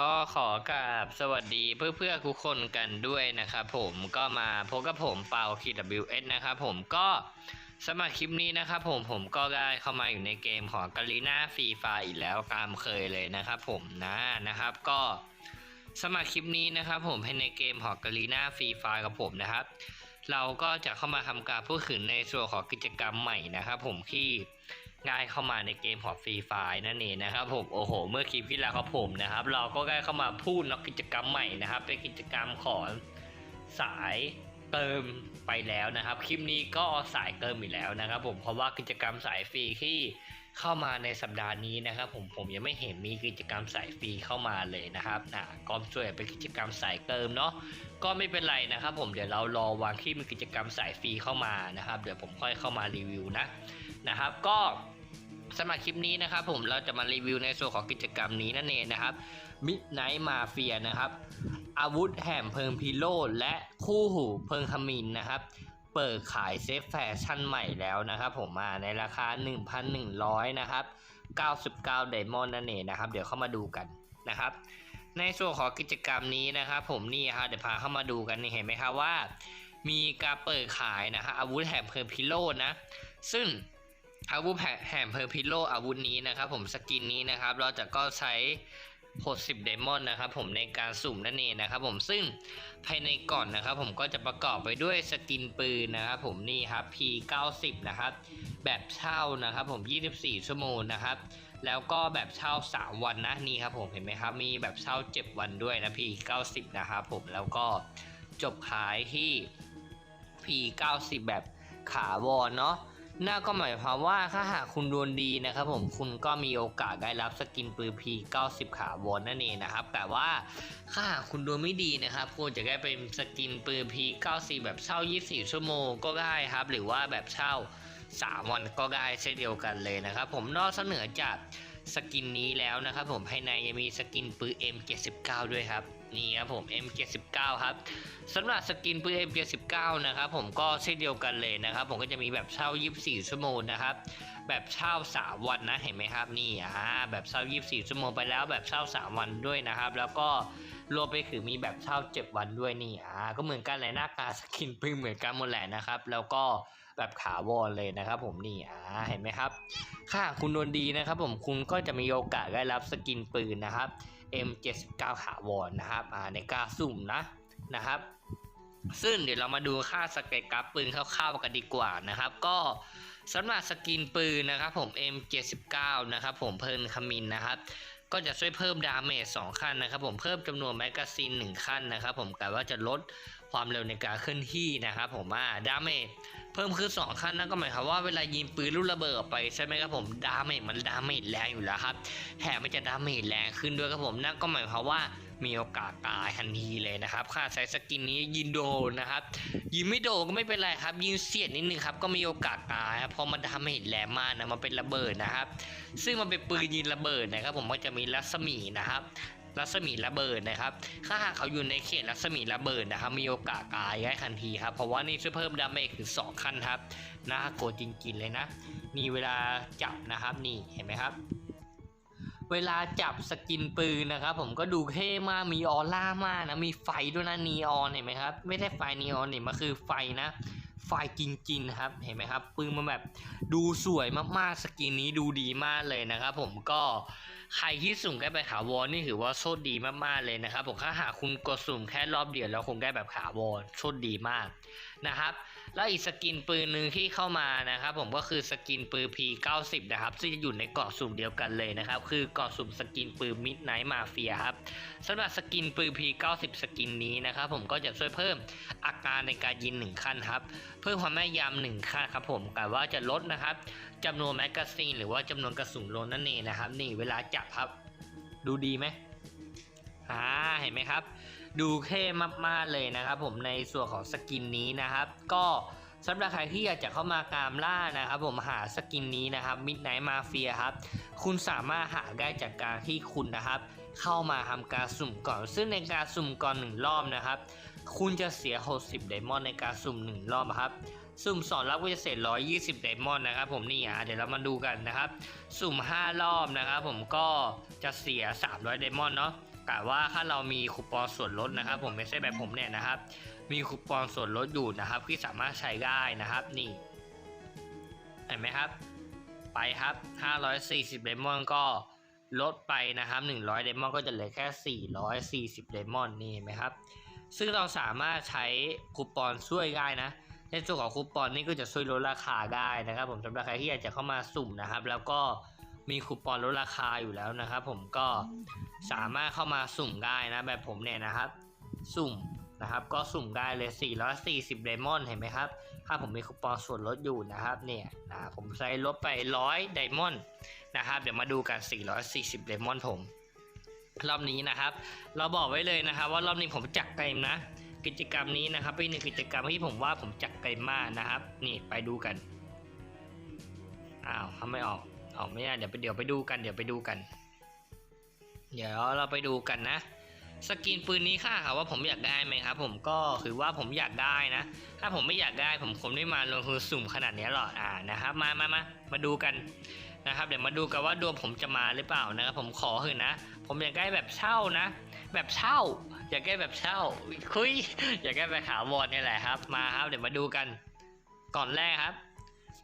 ก็ขอกราบสวัสดีเพื่อเพื่อๆทุกคนกันด้วยนะครับผมก็มาพบกับผมเปา KWS นะครับผมก็สำหรับคลิปนี้นะครับผมผมก็ได้เข้ามาอยู่ในเกมของกาลีนาฟรีไฟอีกแล้วตามเคยเลยนะครับผมนะนะครับก็สำหรับคลิปนี้นะครับผมให้ในเกมของกาลีนาฟรีไฟกับผมนะครับ เราก็จะเข้ามาทำการพูดถึงในส่วนของกิจกรรมใหม่นะครับผมที่ ได้เข้ามาในเกมของฟรีไฟนั่นเองนะครับผมโอ้โห เมื่อคลิปที่แล้วครับผมนะครับ เราก็ได้เข้ามาพูดนอกกิจกรรมใหม่นะครับ เป็นกิจกรรมของสายเติมไปแล้วนะครับ คลิปนี้ก็สายเติมอีกแล้วนะครับ ผมเพราะว่ากิจกรรมสายฟรีที่เข้ามาในสัปดาห์นี้นะครับ ผมผมยังไม่เห็นมีกิจกรรมสายฟรีเข้ามาเลยนะครับนะก็ส่วนเป็นกิจกรรมสายเติมเนาะก็ไม่เป็นไรนะครับ ผมเดี๋ยวเรารอวางที่มีกิจกรรมสายฟรีเข้ามานะครับ เดี๋ยวผมค่อยเข้ามารีวิวนะนะครับ ก็ สำหรับคลิปนี้นะครับผมเราจะมารีวิวในส่วนของกิจกรรมนี้นั่นเองนะครับ Midnight Mafia นะครับ อาวุธแห่มเพลิงพิโรและคู่หูเพลิงขมินนะครับ เปิดขายเซฟแฟชั่นใหม่แล้วนะครับผมมาในราคา 1,100 นะครับ 99ไดมอนด์นั่นเองนะครับ เดี๋ยวเข้ามาดูกันนะครับ ในส่วนของกิจกรรมนี้นะครับผมนี่ครับเดี๋ยวพาเข้ามาดูกันนี่เห็นไหมครับว่า มีการเปิดขายนะฮะอาวุธแหมเพลิงพิโรนะซึ่ง อาวุธแหมเพลิงพิโรธอาวุธนี้นะครับผมสกินนี้นะครับ เราจะก็ใช้60เดมอนนะครับผมในการสุ่มนั่นเองนะครับผมซึ่งภายในก่อนนะครับ ผมก็จะประกอบไปด้วยสกินปืนนะครับผมนี่ครับ P90 นะครับแบบเช่านะครับผม 24 ชั่วโมงนะครับ แล้วก็แบบเช่า 3 วันนะนี่ครับผมเห็นไหมครับมีแบบเช่า 7 วันด้วยนะ P90 นะครับผมแล้วก็จบขายที่ P90 แบบขาวรเนาะ น่าก็หมายความว่าถ้าหากคุณดวงดีนะครับผมคุณก็มีโอกาสได้รับสกินปืนพี90 ขาวรนั่นเองนะครับ แต่ว่าถ้าหากคุณดวงไม่ดีนะครับคุณจะได้เป็นสกินปืนพี90 แบบเช่า 24 ชั่วโมงก็ได้ครับ หรือว่าแบบเช่า 3 วันก็ได้เช่นเดียวกันเลยนะครับ ผมนอกเสนอจาก สกินนี้แล้วนะครับผมภายในยังมีสกินปืน M79 ด้วยครับนี่ครับผม M79 ครับสำหรับสกินปืน M79 นะครับผมก็เช่นเดียวกันเลยนะครับ ผมก็จะมีแบบเช่า 24 ชั่วโมงนะครับแบบเช่า 3 วันนะเห็นไหมครับนี่อ่าแบบเช่า 24 ชั่วโมงไปแล้วแบบเช่า 3 วันด้วยนะครับ แล้วก็ รวมไปถึงมีแบบเช่า7วันด้วยนี่อ่าก็เหมือนกันเลยหน้ากาสกินปืนเหมือนกันหมดแหละนะครับ แล้วก็แบบขาวรเลยนะครับ ผมนี่อ่าเห็นไหมครับค่ะคุณโดวงดีนะครับ ผมคุณก็จะมีโอกาสได้รับสกินปืนนะครับ M79 ขาวรนนะครับอ่าในกาสุ่มนะนะครับ ซึ่งเดี๋ยวเรามาดูค่าสเกตกราฟปืนคร่าวๆกันดีกว่านะครับ ก็สำหรับสกินปืนนะครับผม M79 นะครับผมเพิ่มขมินนะครับ ก็จะช่วยเพิ่มดาเมจ2ขั้นนะครับผมเพิ่มจำนวนแมกกาซีน1ขั้นนะครับผมแต่ว่าจะลดความเร็วในการเคลื่อนที่นะครับผมว่าดาเมจเพิ่มขึ้น2ขั้นนั่นก็หมายความว่าเวลายิงปืนลูกระเบิดออกไปใช่ไหมครับผมดาเมจมันดาเมจแรงอยู่แล้วครับแถมมันจะดาเมจแรงขึ้นด้วยครับผมนั่นก็หมายความว่า มีโอกาสตายทันทีเลยนะครับค่าใช้สกินนี้ยิงโดนนะครับ ยิงไม่โดนก็ไม่เป็นไรครับ ยิงเสียดนิดนึงครับก็มีโอกาสตายครับเพราะมันดาเมจแรงมากนะมันเป็นระเบิดนะครับ ซึ่งมันเป็นปืนยิงระเบิดนะครับ ผมก็จะมีรัศมีนะครับรัศมีระเบิดนะครับ ถ้าหากเขาอยู่ในเขตรัศมีระเบิดนะครับ มีโอกาสตายได้ทันทีครับ เพราะว่านี่ช่วยเพิ่มดาเมจถึงสองขั้นครับน่ากลัวจริงๆเลยนะ นี่เวลาจับนะครับ นี่เห็นไหมครับ เวลาจับสกินปืนนะครับผมก็ดูเท่มากมีออร่ามากนะมีไฟด้วยนะนีออนเห็นไหมครับไม่ใช่ไฟนีออนเนี่ยมันคือไฟนะไฟจริงๆนครับเห็นไหมครับปืนมันแบบดูสวยมากๆสกินนี้ดูดีมากเลยนะครับผมก็ ใครที่สุ่มแค่ไปขาวรนี่ถือว่าโชคดีมากๆเลยนะครับผมถ้าหากคุณกดสุ่มแค่รอบเดียวแล้วคงได้แบบขาวรโชคดีมากนะครับแล้วอีกสกินปืนหนึ่งที่เข้ามานะครับผมก็คือสกินปืน P90 นะครับซึ่งจะอยู่ในเกาะสุ่มเดียวกันเลยนะครับคือเกาะสุ่มสกินปืน Midnight Mafia ครับสำหรับสกินปืน P90 สกินนี้นะครับผมก็จะช่วยเพิ่มอาการในการยิงหนึ่งขั้นครับเพิ่มความแม่นยำหนึ่งขั้นครับผมแต่ว่าจะลดนะครับ จำนวนแมกกาซีนหรือว่าจำนวนกระสุนลดนั่นเองนะครับ นี่เวลาจับครับ ดูดีไหมอ่าเห็นไหมครับ ดูเท่มากๆเลยนะครับ ผมในส่วนของสกินนี้นะครับ ก็สำหรับใครที่อยากจะเข้ามากามล่านะครับ ผมหาสกินนี้นะครับ Midnight Mafia ครับ คุณสามารถหาได้จากการที่คุณนะครับ เข้ามาทำการสุ่มก่อน ซึ่งในการสุ่มก่อนหนึ่งรอบนะครับ คุณจะเสีย 60ไดมอนด์ในการสุ่มหนึ่งรอบครับ สุ่มสองรอบก็จะเสีย120ไดมอนด์นะครับ ผมนี่อะเดี๋ยวเรามาดูกันนะครับ สุ่ม 5 รอบนะครับผมก็จะเสีย 300ไดมอนด์เนาะแต่ว่าถ้าเรามีคูปองส่วนลดนะครับ ผมไม่ใช่แบบผมเนี่ยนะครับ มีคูปองส่วนลดอยู่นะครับที่สามารถใช้ได้นะครับนี่เห็นไหมครับ ไปครับ 540เดมอนก็ลดไปนะครับ 100เดมอนก็จะเหลือแค่ 440เดมอนนี่เห็นไหมครับ ซึ่งเราสามารถใช้คูปองช่วยได้นะ ในส่วนของคูปองนี่ก็จะช่วยลดราคาได้นะครับ ผมสำหรับใครที่อยากจะเข้ามาสุ่มนะครับ แล้วก็มีคูปองลดราคาอยู่แล้วนะครับ ผมก็สามารถเข้ามาสุ่มได้นะแบบผมเนี่ยนะครับ สุ่มนะครับ ก็สุ่มได้เลย 440เดมอนเห็นไหมครับ ถ้าผมมีคูปองส่วนลดอยู่นะครับ เนี่ยนะผมใช้ลดไป 100ไดมอนด์นะครับ เดี๋ยวมาดูกัน 440ไดมอนผม รอบนี้นะครับ เราบอกไว้เลยนะครับ ว่ารอบนี้ผมจัดเต็มนะ กิจกรรมนี้นะครับเป็นหนึ่งกิจกรรมที่ผมว่าผมจัดเต็มมากนะครับ นี่ไปดูกันอ้าวทำไม่ออกออกไม่ได้เดี๋ยวไปเดี๋ยวไปดูกัน เดี๋ยวไปดูกัน เดี๋ยวเราไปดูกันนะสกินปืนนี้ค่ะครับว่าผมอยากได้ไหมครับผมก็คือว่าผมอยากได้นะ ถ้าผมไม่อยากได้ผมคงไม่มาลงทุนสุ่มขนาดนี้หรอกอ่านะครับ มามามามาดูกัน นะครับเดี๋ยวมาดูกันว่าดวงผมจะมาหรือเปล่านะครับผมขอเถอะนะ ผมอยากได้แบบเช่านะ แบบเช่า อยากได้แบบเช่าคุยอยากได้แบบขาวอนนี่แหละครับ มาครับ เดี๋ยวมาดูกัน ก่อนแรกครับ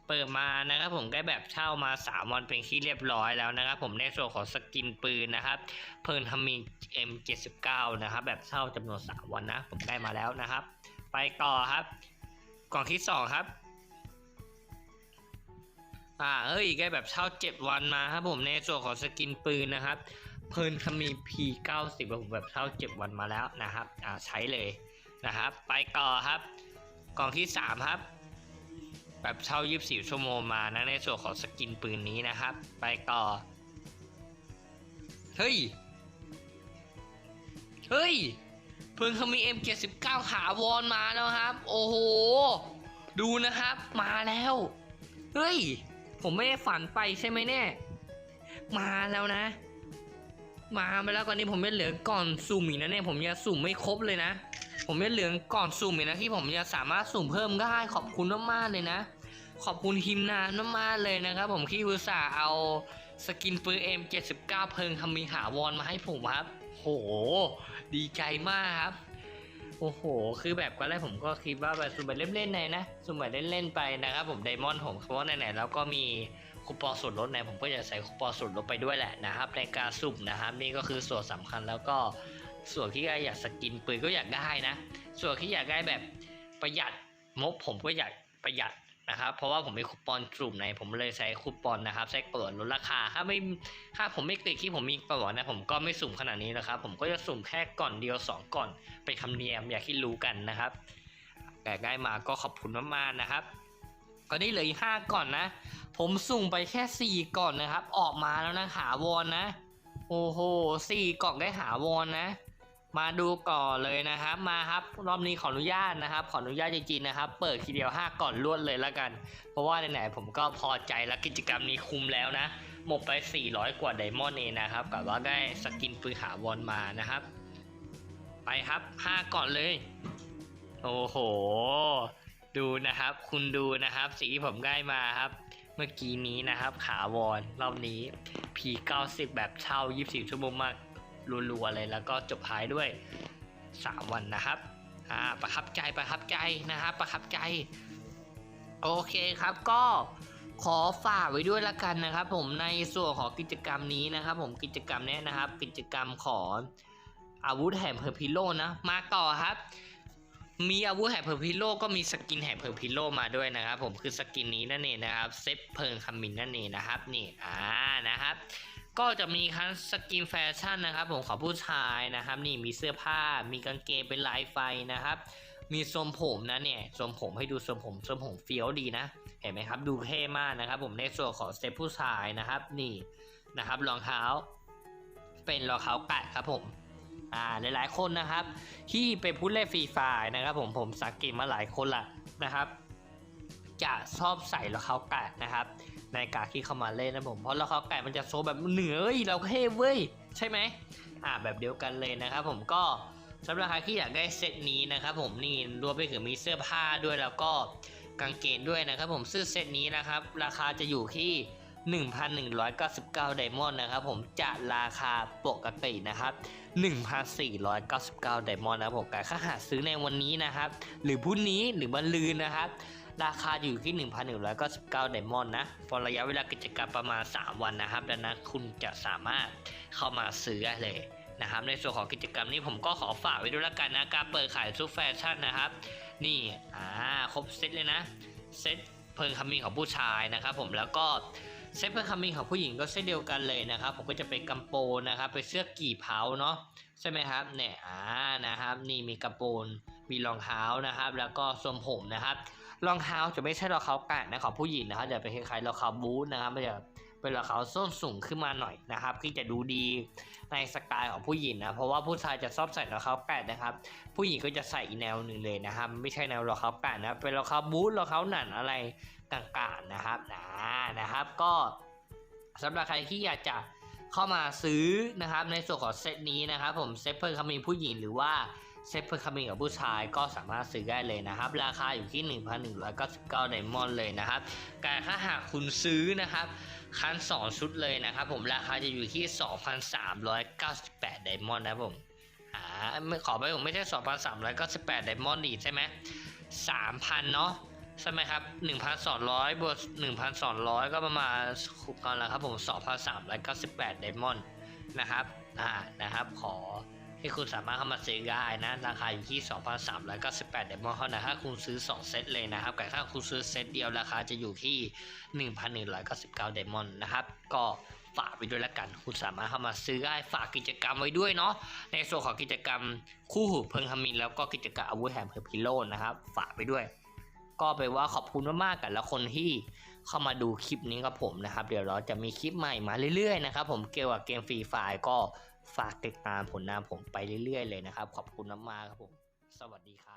เปิดมานะครับผมได้แบบเช่ามา3วันเป็นที่เรียบร้อยแล้วนะครับผมในส่วนของสกินปืนนะครับเพิ่นทำมี M79 นะครับแบบเช่าจำนวน3วันนะ ผมได้มาแล้วนะครับ ไปต่อครับ กล่องที่2ครับ อ่าเอ้ยได้แบบเช่า7วันมาครับผมในส่วนของสกินปืนนะครับ เพิ่นทำมี P90 แบบผมแบบเช่า7วันมาแล้วนะครับอ่าใช้เลยนะครับ ไปต่อครับ กล่องที่3ครับ แบบเช่า24ชั่วโมงมานะในส่วนของสกินปืนนี้นะครับ ไปต่อ เฮ้ย เฮ้ย เพิ่งเขามี M79 ขาวอนมาแล้วครับ โอ้โห ดูนะครับ มาแล้ว เฮ้ย ผมไม่ได้ฝันไปใช่ไหมเนี่ยมาแล้วนะ มาไปแล้วก่อนนี้ผมยังเหลือก่อนสุ่มอีกนะเนี่ยผมยังสุ่มไม่ครบเลยนะ ผมยังเหลือก่อนสุ่มอีกนะที่ผมยังสามารถสุ่มเพิ่มได้ขอบคุณมากๆเลยนะ ขอบคุณทีมงานมากๆเลยนะครับผมที่อุตส่าห์เอาสกินปืน M79 เพิงคำมีหาวอนมาให้ผมครับ โห ดีใจมากครับ โอ้โห คือแบบก็แรกผมก็คิดว่าแบบสุ่มแบบเล่นๆในนะ สุ่มแบบเล่นๆไปนะครับผมไดมอนด์ผมเพราะไหนๆแล้วก็มีคูปองส่วนลดในผมก็จะใส่คูปองส่วนลดไปด้วยแหละนะครับในการสุ่มนะครับนี่ก็คือส่วนสำคัญแล้วก็ส่วนที่อยากสกินปืนก็อยากได้นะ ส่วนที่อยากได้แบบประหยัดมบผมก็อยากประหยัด นะครับเพราะว่าผมมีคูปองสุ่มในผมเลยใช้คูปองนะครับใช้เปิดลดราคาถ้าไม่ถ้าผมไม่ติดที่ผมมีประวัตินะผมก็ไม่สุ่มขนาดนี้นะครับผมก็จะสุ่มแค่ก่อนเดียวสองก่อนเป็นคำเนียมอยากให้รู้กันนะครับ แต่ได้มาก็ขอบคุณมากๆนะครับก็นี่เหลืออีกห้าก่อนนะ ผมสุ่มไปแค่สี่ก่อนนะครับ ออกมาแล้วนะหาวอนนะ โอ้โหสี่กล่องได้หาวอนนะ มาดูก่อนเลยนะครับ มาครับรอบนี้ขออนุญาตนะครับ ขออนุญาตจริงๆนะครับ เปิดทีเดียว 5 ก่อนรวดเลยแล้วกัน เพราะว่าไหนๆผมก็พอใจแล้วกิจกรรมนี้คุ้มแล้วนะ หมดไป 400 กว่าไดมอนด์เองนะครับกับว่าได้สกินปืนหาวอนมานะครับ ไปครับ 5 ก่อนเลย โอ้โห ดูนะครับ คุณดูนะครับสีที่ผมได้มาครับ เมื่อกี้นี้นะครับ ขาวอนรอบนี้ P90 แบบเช่า 24 ชั่วโมงมาก รัวๆเลยแล้วก็จบท้ายด้วย 3 วันนะครับอ่าประทับใจประทับใจนะครับประทับใจโอเคครับก็ขอฝากไว้ด้วยละกันนะครับ ผมในส่วนของกิจกรรมนี้นะครับ ผมกิจกรรมเนี้ยนะครับ กิจกรรมของอาวุธแห่งเพอร์พิโลนะมาต่อครับ มีอาวุธแห่งเพอร์พิโลก็มีสกินแห่งเพอร์พิโลมาด้วยนะครับ ผมคือสกินนี้นั่นเองนะครับเซฟเพิงคามินนั่นเองนะครับนี่อ่านะครับ ก็จะมีทั้งสกินแฟชั่นนะครับ ผมของผู้ชายนะครับ นี่มีเสื้อผ้า มีกางเกงเป็นลายไฟนะครับ มีทรงผมนะเนี่ยทรงผมให้ดูทรงผมทรงผมเฟี้ยวดีนะ เห็นไหมครับ ดูเท่มากนะครับ ผมในส่วนของเซฟผู้ชายนะครับ นี่นะครับรองเท้า เป็นรองเท้าแตะครับผมอ่าหลายๆคนนะครับ ที่เป็นผู้เล่นฟรีไฟนะครับ ผมผมสังเกตมาหลายคนละนะครับ จะชอบใส่รองเท้าแตะนะครับ ในการที่เข้ามาเล่นนะผม เพราะรองเท้าแตะมันจะโซแบบเหนือเอ้ยเราเท่เว้ย ใช่ไหมอ่าแบบเดียวกันเลยนะครับผมก็สำหรับใครที่อยากได้เซตนี้นะครับผมนี่รวมไปถึงมีเสื้อผ้าด้วยแล้วก็กางเกงด้วยนะครับผมซื้อเซตนี้นะครับ ราคาจะอยู่ที่1,199ไดมอนด์นะครับผมจะราคาปกตินะครับ 1,499ไดมอนด์นะผมแต่ถ้าหาซื้อในวันนี้นะครับ หรือพรุ่งนี้หรือวันลืนนะครับ ราคาอยู่ที่ 1,199ไดมอนด์นะพอระยะเวลากิจกรรมประมาณ 3 วันนะครับ ดังนั้นคุณจะสามารถเข้ามาซื้อได้เลยนะครับ ในส่วนของกิจกรรมนี้ผมก็ขอฝากไว้ด้วยละกันนะ การเปิดขายซุปแฟชั่นนะครับ นี่อ่าครบเซตเลยนะ เซตเพิงคำมิงของผู้ชายนะครับผมแล้วก็เซตเพลิงคำมิงของผู้หญิงก็เซตเดียวกันเลยนะครับ ผมก็จะเป็นกำโปนะครับเป็นเสื้อกี่เผาเนาะใช่ไหมครับเนี่ยอ่านะครับ นี่มีกระโปรงมีรองเท้านะครับ แล้วก็ทรงผมนะครับ รองเท้าจะไม่ใช่รองเท้าแตะนะของผู้หญิงนะครับจะเป็นคล้ายๆรองเท้าบูทนะครับมันจะเป็นรองเท้าส้นสูงขึ้นมาหน่อยนะครับที่จะดูดีในสไตล์ของผู้หญิงนะเพราะว่าผู้ชายจะชอบใส่รองเท้าแตะนะครับ ผู้หญิงก็จะใส่อีกแนวหนึ่งเลยนะครับไม่ใช่แนวรองเท้าแตะนะเป็นรองเท้าบูทรองเท้าหนันอะไรต่างๆนะครับนะนะครับ ก็สำหรับใครที่อยากจะเข้ามาซื้อนะครับในส่วนของเซตนี้นะครับ ผมเซตเพิ่มคำมีผู้หญิงหรือว่า เซตเพิ่มคำมิงกับผู้ชายก็สามารถซื้อได้เลยนะครับ ราคาอยู่ที่ 1,199ไดมอนด์เลยนะครับแต่ถ้าหากคุณซื้อนะครับคัน2ชุดเลยนะครับผมราคาจะอยู่ที่ 2,398ไดมอนด์นะผมอ่าไม่ขอไปผมไม่ใช่ 2,398ไดมอนด์ดีใช่ไหม3,000 เนาะใช่ไหมครับ 1,200บวก1,200 ก็ประมาณคุกกันแล้วครับผม 2,398ไดมอนด์นะครับ อ่า นะครับ ขอ ที่คุณสามารถเข้ามาซื้อได้นะ ราคาอยู่ที่ 2,398ไดมอนด์เท่านั้นถ้าคุณซื้อ 2 เซตเลยนะครับแต่ถ้าคุณซื้อเซตเดียวราคาจะอยู่ที่ 1,199ไดมอนด์นะครับ ก็ฝากไปด้วยละกัน คุณสามารถเข้ามาซื้อได้ฝากกิจกรรมไว้ด้วยเนาะในส่วนของกิจกรรมคู่หูเพิงคามินแล้วก็กิจกรรมอาวุธแหมเพอพิโลนะครับ ฝากไปด้วย ก็ไปว่าขอบคุณมากๆกันแล้วคนที่เข้ามาดูคลิปนี้กับผมนะครับ เดี๋ยวเราจะมีคลิปใหม่มาเรื่อยๆนะครับผมเกี่ยวกับเกมฟรีไฟก็ ฝากติดตามผลงานผมไปเรื่อยๆเลยนะครับ ขอบคุณมากๆครับผม สวัสดีครับ